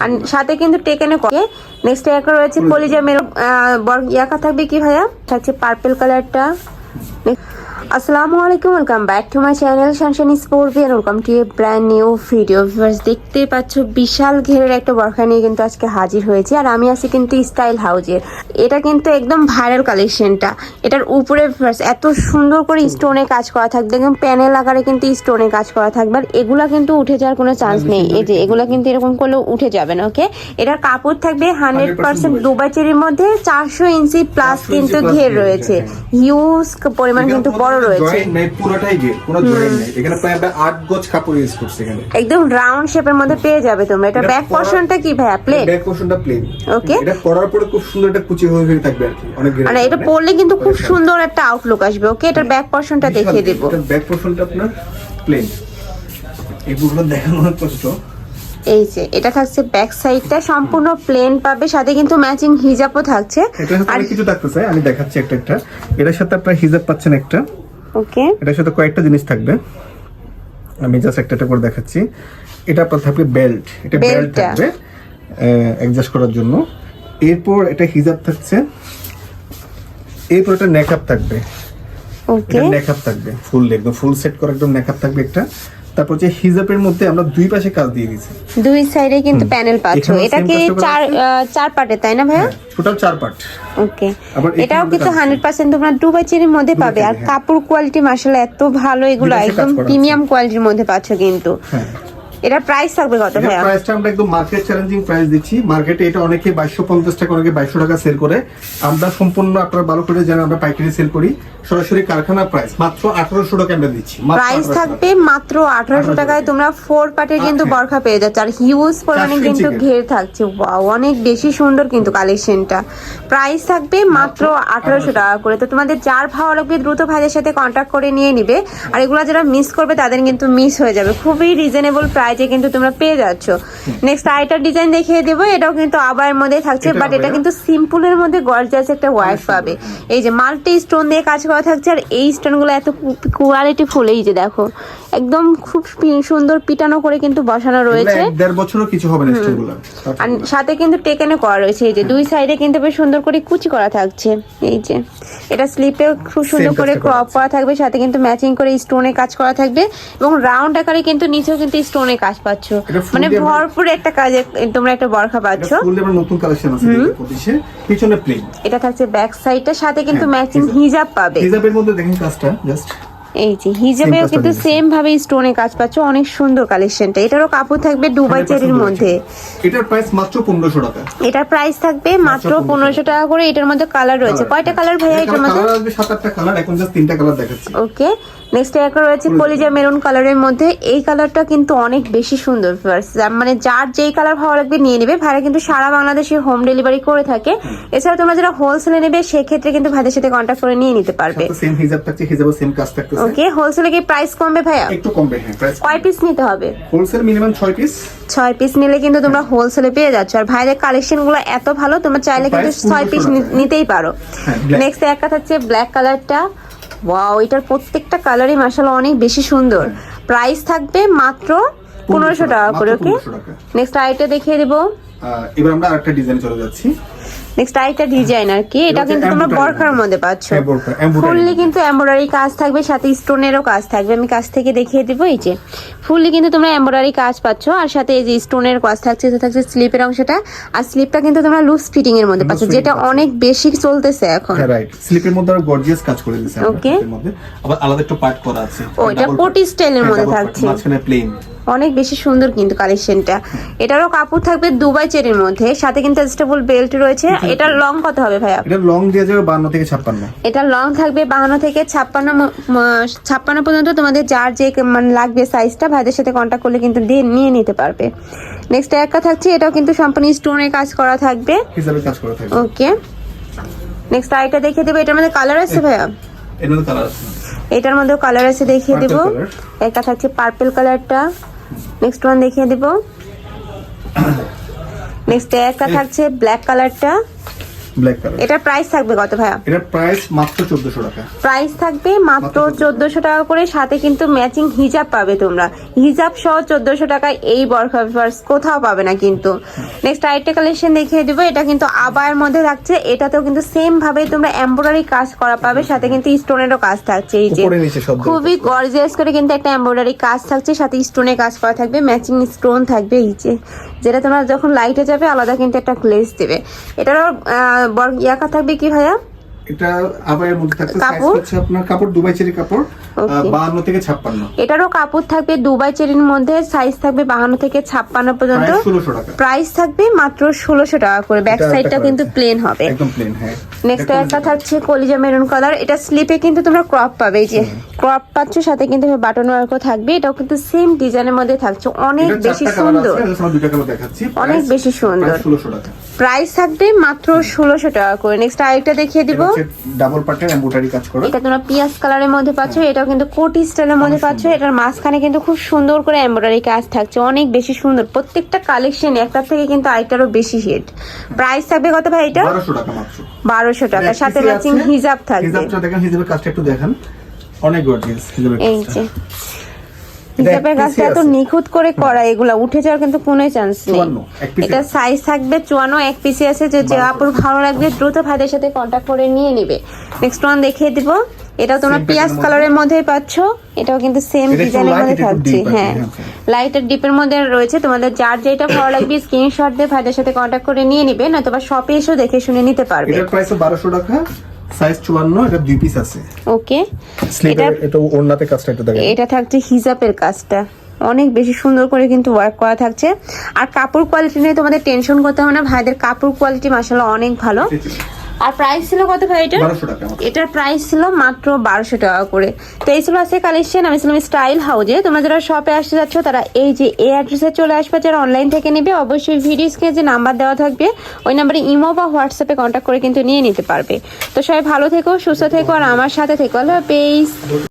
আর সাথে কিন্তু টেকেনে করে নেক্সট একটা রয়েছে কলিজা বর ইয়াকা থাকবে কি ভাইয়া? থাকছে পার্পল কালারটা আসসালামু আলাইকুম welcome back to my channel Shanshani sport viewer welcome to a brand new video viewers দেখতে পাচ্ছ বিশাল ঘেরের একটা বরখা নিয়ে কিন্তু আজকে হাজির হয়েছি। আর আমি আছি কিন্তু স্টাইল হাউজের এটা কিন্তু একদম ভাইরাল কালেকশনটা এটার উপরে viewers এত সুন্দর করে স্টোনে কাজ করা থাকবে। একদম প্যানেল আকারে কিন্তু স্টোনে কাজ করা থাকবে। আর এগুলা কিন্তু উঠে যাওয়ার কোনো চান্স নেই। এই যে এগুলা কিন্তু এরকম করলে উঠে যাবে না ওকে এটার কাপড় থাকবে হান্ড্রেড পার্সেন্ট দুবাই চেরির মধ্যে চারশো ইঞ্চি প্লাস কিন্তু ঘের রয়েছে। হ্যাঁ। হিউজ পরিমাণ কিন্তু বড় রয়েছে। জয়েন্ট নেই পুরোটাই গের কোনো জয়েন্ট নেই। এখানে প্রায় আমরা আট গজ কাপড় ইউজ করছি এখানে। একদম রাউন্ড শেপের মধ্যে পেয়ে যাবে তোমরা। এটা এটা ব্যাক পরা- কি ভাইয়া? প্লেট ব্যাক পোর্শনটা প্লেন Okay. এটা পরার পরে খুব সুন্দর একটা কুচি হয়ে থাকবে আর কি অনেক মানে এটা পরলে কিন্তু খুব সুন্দর একটা আউটলুক আসবে ওকে এটার ব্যাক পোর্শনটা দেখিয়ে দেবো। ব্যাক পোর্শনটা আপনার প্লেন এগুলো দেখানো কষ্ট। এই যে এটা থাকছে ব্যাক সাইডটা সম্পূর্ণ প্লেন পাবে সাথে কিন্তু ম্যাচিং হিজাবও থাকছে। আর কিছু থাকতেছে আমি দেখাচ্ছি একটা একটা এটার সাথে আপনার হিজাব পাচ্ছেন একটা। ওকে এটার সাথে কয়েকটা জিনিস থাকবে। আমি জাস্ট একটা একটা করে দেখাচ্ছি। এটা আপনার থাকবে বেল্ট এটা বেল্ট থাকবে অ্যাডজাস্ট করার জন্য। এরপর এটা হিজাব থাকছে। এরপর এটা নেকআপ থাকবে। ওকে নেকআপ থাকবে ফুল একদম ফুল সেট করা একদম নেকআপ থাকবে একটা। তারপর যে হিজাবের মধ্যে আমরা দুই পাশে কাজ দিয়ে দিয়েছি। দুই সাইডে কিন্তু প্যানেল পাচ্ছ। এটা কি চার চার পার্টের তাই না ভাইয়া? টোটাল চার পার্ট ওকে এটাও কিন্তু কাজ আছে। হান্ড্রেড পার্সেন্ট তোমরা দুবাই চেরির মধ্যে পাবে। আর হ্যাঁ। কাপড় কোয়ালিটি মাশাআল্লাহ এত ভালো এগুলো একদম প্রিমিয়াম কোয়ালিটির মধ্যে পাচ্ছ কিন্তু। এটার প্রাইস থাকবে কত ভাইয়া? প্রাইসটা আমরা একদম মার্কেট চ্যালেঞ্জিং প্রাইস দিচ্ছি। মার্কেটে এটা অনেকে বাইশশো পঞ্চাশ টাকা অনেকে বাইশশো টাকা সেল করে। আমরা সম্পূর্ণ আপনারা ভালো করে জানেন আমরা পাইকারি সেল করি। সরাসরি কারখানা প্রাইস মাত্র আঠারোশো টাকা আমরা দিচ্ছি। প্রাইস থাকবে মাত্র 1800 টাকায় তোমরা ফোর পার্টের কিন্তু। বরখা পেয়ে যাচ্ছে। আর হিউজ পরিমাণে কিন্তু ঘের থাকছে। ওয়াও অনেক বেশি সুন্দর কিন্তু কালেকশনটা প্রাইস থাকবে মাত্র আঠারোশো টাকা করে। তো তোমাদের যার ভালো লাগবে দ্রুত ভাইদের সাথে কন্ট্যাক্ট করে নিয়ে নিবে। আর এগুলো যারা মিস করবে তাদের কিন্তু মিস হয়ে যাবে। খুবই রিজনেবল প্রাইসে কিন্তু তোমরা পেয়ে যাচ্ছ। নেক্সট আইটার ডিজাইন দেখিয়ে দেবো এটাও কিন্তু আবার মধ্যে থাকছে বাট এটা। কিন্তু সিম্পলের মধ্যে গর্জাস একটা ওয়াইফ পাবে। এই যে মাল্টি স্টোন দিয়ে কাজ করা থাকছে আর এই স্টোনগুলো এত কোয়ালিটি ফুল এই যে দেখো একদম খুব সুন্দর পিটানো করে কিন্তু বসানো রয়েছে। দেড় বছরও কিছু হবে না স্টোনগুলো আর সাথে কিন্তু টেকেনে করা রয়েছে এই যে দুই সাইডে কিন্তু বেশ সুন্দর করে কুচি করা থাকছে এই যে। এটা স্লিপে খুব সুন্দর করে ক্রপ করা থাকবে সাথে কিন্তু ম্যাচিং করে স্টোনে কাজ করা থাকবে এবং রাউন্ড আকারে কিন্তু নিচেও কিন্তু স্টোনে কাজ পাচ্ছ। মানে ভরপুর একটা কাজে তোমরা একটা বরখা পাচ্ছ। নতুন কালেকশন আছে পিছনে প্লেন এটা থাকছে ব্যাক সাইডটা সাথে কিন্তু ম্যাচিং হিজাব। হিজাব পাবে। হিজাবের মধ্যে দেখেন কাজটা জাস্ট এই যে হিজাবেও কিন্তু সেম ভাবে স্টোনে কাজ পাচ্ছ অনেক সুন্দর কালেকশনটা এটারও কাপড় থাকবে দুবাই চেরির মধ্যে। এটার প্রাইস মাত্র পনেরোশো টাকা। এটার প্রাইস থাকবে মাত্র 1500 পনেরোশো টাকা। করে এটার মধ্যে কালার রয়েছে। কয়টা কালার ভাইয়া এটার মধ্যে? কালার আসবে কালার এখন জাস্ট তিনটা কালার দেখাচ্ছি। ওকে নেক্সট একটা রয়েছে কলিজা মেরুন কালারের মধ্যে। এই কালারটা কিন্তু অনেক বেশি সুন্দর। মানে যার যেই কালার ভালো লাগবে নিয়ে নেবে। ভাইরা কিন্তু সারা বাংলাদেশে হোম ডেলিভারি করে থাকে। এছাড়া তোমরা যারা হোলসেলে নেবে সেক্ষেত্রে কিন্তু ভাইদের সাথে কন্ট্যাক্ট করে নিয়ে নিতে পারবে। সেম হিজাব থাকছে হিজাবও সেম কাজ থাকতেছে। ওকে হোলসেলে কি প্রাইস কমবে ভাইয়া? একটু কমবে হ্যাঁ প্রাইস কয় পিস নিতে হবে? হোলসেল মিনিমাম ছয় পিস ছয় পিস নিলে কিন্তু তোমরা হোলসেলে পেয়ে যাচ্ছ। আর ভাইদের কালেকশনগুলো এত ভালো তোমরা চাইলে কিন্তু Price ছয় পিস 1500 নিতেই পারো। হ্যাঁ। নেক্সট একটা থাকছে ব্ল্যাক কালারটা ওয়াও এটার প্রত্যেকটা কালারই মাসাল অনেক বেশি সুন্দর। প্রাইস থাকবে মাত্র পনেরোশো টাকা করে ওকে নেক্সট আইটা দেখিয়ে দেবো। এবার আমরা আরেকটা ডিজাইন চলে যাচ্ছি। নেক্সট আইটা ডিজাইন আর কি। এটা কিন্তু তোমরা বরখার মধ্যে। পাচ্ছ। হ্যাঁ, ফুললি কিন্তু এমব্রয়ডারি কাজ থাকবে সাথে স্টোনেরও কাজ থাকবে। আমি কাছ থেকে দেখিয়ে দিব এই যে। ফুললি কিন্তু তোমরা এমব্রয়ডারি কাজ পাচ্ছ আর সাথে এই যে স্টোনের কাজ থাকছে এটা থাকছে স্লিপের অংশটা। আর স্লিপটা কিন্তু তোমরা লুজ ফিটিং এর মধ্যে পাচ্ছ যেটা অনেক বেশি চলতেছে এখন। হ্যাঁ রাইট স্লিপের মধ্যে আরও গর্জিয়াস কাজ করে দিয়েছে মধ্যে। আবার আলাদা একটু পার্ট করা আছে। ও, এটা পটি স্টাইলের হ্যাঁ, মধ্যে থাকছে। মাঝখানে প্লেন অনেক বেশি সুন্দর কিন্তু কালেকশনটা এটারও কাপড় থাকবে দুবাই চেরির মধ্যে সাথে কিন্তু অ্যাডজাস্টেবল বেল্ট রয়েছে। এটা লং কত হবে ভাইয়া? এটা লং দিয়ে যাবে বান্ন থেকে ছাপ্পান্ন। এটা লং থাকবে বাহান্ন থেকে ছাপ্পান্ন ম- ম- ছাপ্পান্ন পর্যন্ত তোমাদের যার যে মানে লাগবে সাইজটা ভাইদের সাথে কন্ট্যাক্ট করলে কিন্তু দিয়ে নিয়ে নিতে পারবে। নেক্সট একটা থাকছে এটাও কিন্তু সম্পূর্ণ স্টোনের কাজ করা থাকবে। হিসাবে কাজ করে থাকবে। ওকে নেক্সট আইটা দেখিয়ে দেবো এটার মধ্যে কালার আছে ভাইয়া? এর মধ্যে কালার আছে। এটার মধ্যেও কালার আছে দেখিয়ে দেবো। একটা থাকছে পার্পল কালারটা নেক্সট ওয়ান দেখিয়ে দেবো। নেক্সট একটা থাকছে ব্ল্যাক কালারটা ব্ল্যাক কালার এটা প্রাইস থাকবে কত ভাইয়া? এটার প্রাইস মাত্র চোদ্দশো টাকা। প্রাইস থাকবে মাত্র মাত্র চোদ্দশো। টাকা করে সাথে কিন্তু ম্যাচিং হিজাব পাবে তোমরা। হিজাব সহ চোদ্দশো টাকায় এই বরখা কোথাও পাবে না কিন্তু। নেক্সট আরেকটা কালেকশন দেখিয়ে দিব এটা কিন্তু আবায়ের মধ্যে থাকছে। এটাতেও কিন্তু সেম ভাবে তোমরা এমব্রয়ডারি কাজ করা পাবে সাথে কিন্তু স্টোনেরও কাজ থাকছে এই যে। খুবই গর্জিয়াস করে কিন্তু একটা এমব্রয়ডারি কাজ থাকছে সাথে স্টোনে কাজ করা থাকবে ম্যাচিং স্টোন থাকবে এই যে। যেটা তোমরা যখন লাইটে যাবে আলাদা কিন্তু একটা গ্লেজ দেবে। এটারও বর- ইয়াকা থাকবে কি ভাইয়া? এটা আবার মধ্যে থাকছে সাইজ কাপড়? হচ্ছে আপনার কাপড় দুবাই চেরি কাপড় Okay. বাহান্ন থেকে ছাপ্পান্ন। এটারও কাপড় থাকবে দুবাই চেরির মধ্যে সাইজ থাকবে বাহান্ন থেকে ছাপ্পান্ন পর্যন্ত। প্রায় ষোলোশো টাকা। প্রাইস থাকবে মাত্র ষোলোশো টাকা করে। ব্যাক সাইডটা কিন্তু প্লেন হবে। একদম প্লেন হ্যাঁ। নেক্সট একটা থাকছে কলিজা মেরুন কালার এটা স্লিপে কিন্তু তোমরা ক্রপ পাবে এই যে ক্রপ পাচ্ছ সাথে কিন্তু বাটন ওয়ার্কও থাকবে। এটাও কিন্তু সেম ডিজাইনের মধ্যে থাকছে। অনেক বেশি সুন্দর। অনেক বেশি সুন্দর। প্রাইস থাকবে মাত্র ষোলোশো টাকা করে। নেক্সট আরেকটা দেখিয়ে দিব। ডাবল পার্টের এমব্রয়ডারি কাজ করা। এটা তোমরা পিয়াজ কালারের মধ্যে পাচ্ছ এটাও কিন্তু কোটি স্টাইলের মধ্যে পাচ্ছ। এটার মাঝখানে কিন্তু খুব সুন্দর করে এমব্রয়ডারি কাজ থাকছে। অনেক বেশি সুন্দর। প্রত্যেকটা কালেকশন একটার থেকে কিন্তু আরেকটারও বেশি হিট প্রাইস থাকবে কত ভাই এটা? বারোশো টাকা মাত্র। বারোশো টাকা সাথে ম্যাচিং হিজাব থাকবে। হিজাবটা দেখেন হিজাবের কাজটা একটু দেখেন। অনেক গর্জিয়াস হিজাবের এই কাজটা। যে। হিজাবের কাজটা এত নিখুঁত করে করা এগুলা উঠে যাওয়ার কিন্তু কোনো চান্স নেই। 54, এক piece-ই এটা সাইজ থাকবে চুয়ান্ন এক পিসি আছে যে যে আপুর ভালো লাগবে দ্রুত ভাইদের সাথে কন্ট্যাক্ট করে নিয়ে নিবে। নেক্সট ওয়ান দেখিয়ে দিব। এটাও তোমরা পিয়াজ কালারের মধ্যেই পাচ্ছ। এটাও কিন্তু সেম ডিজাইনের মধ্যে থাকছে হ্যাঁ। হ্যাঁ। লাইটের ডিপের মধ্যে রয়েছে তোমাদের যার যেটা ভালো লাগবে স্ক্রিনশট দিয়ে ভাইদের সাথে কন্ট্যাক্ট করে নিয়ে নিবে নয়তো শপে এসেও দেখে শুনে নিতে পারবে। এটার প্রাইস বারোশো টাকা সাইজ চুয়ান্ন এটা দুই পিস আছে। ওকে স্লিভের এটা ওড়নাতে কাজটা একটু দেখেন। এটা থাকছে হিজাবের কাজটা। অনেক বেশি সুন্দর করে কিন্তু ওয়ার্ক করা থাকছে। আর কাপড় কোয়ালিটি নিয়ে তোমাদের টেনশন করতে হবে না ভাইদের কাপড় কোয়ালিটি মাসাল্লাহ অনেক ভালো। আর প্রাইস ছিল কত ভাই এটা। এটার প্রাইস ছিল মাত্র বারোশো টাকা করে। তো এই ছিল আজকে কালেকশন আমি ছিলাম স্টাইল হাউজে তোমরা যারা শপে আসতে যাচ্ছ তারা এই যে এই অ্যাড্রেসে চলে আসবে। যারা অনলাইন থেকে নেবে অবশ্যই ভিডিও স্ক্রিনে যে নাম্বার দেওয়া থাকবে ওই নাম্বারে ইমো বা হোয়াটসঅ্যাপে কন্ট্যাক্ট করে কিন্তু নিয়ে নিতে পারবে। তো সবাই ভালো থেকো সুস্থ থেকো আর আমার সাথে থেকো। আল্লাহ হাফেজ।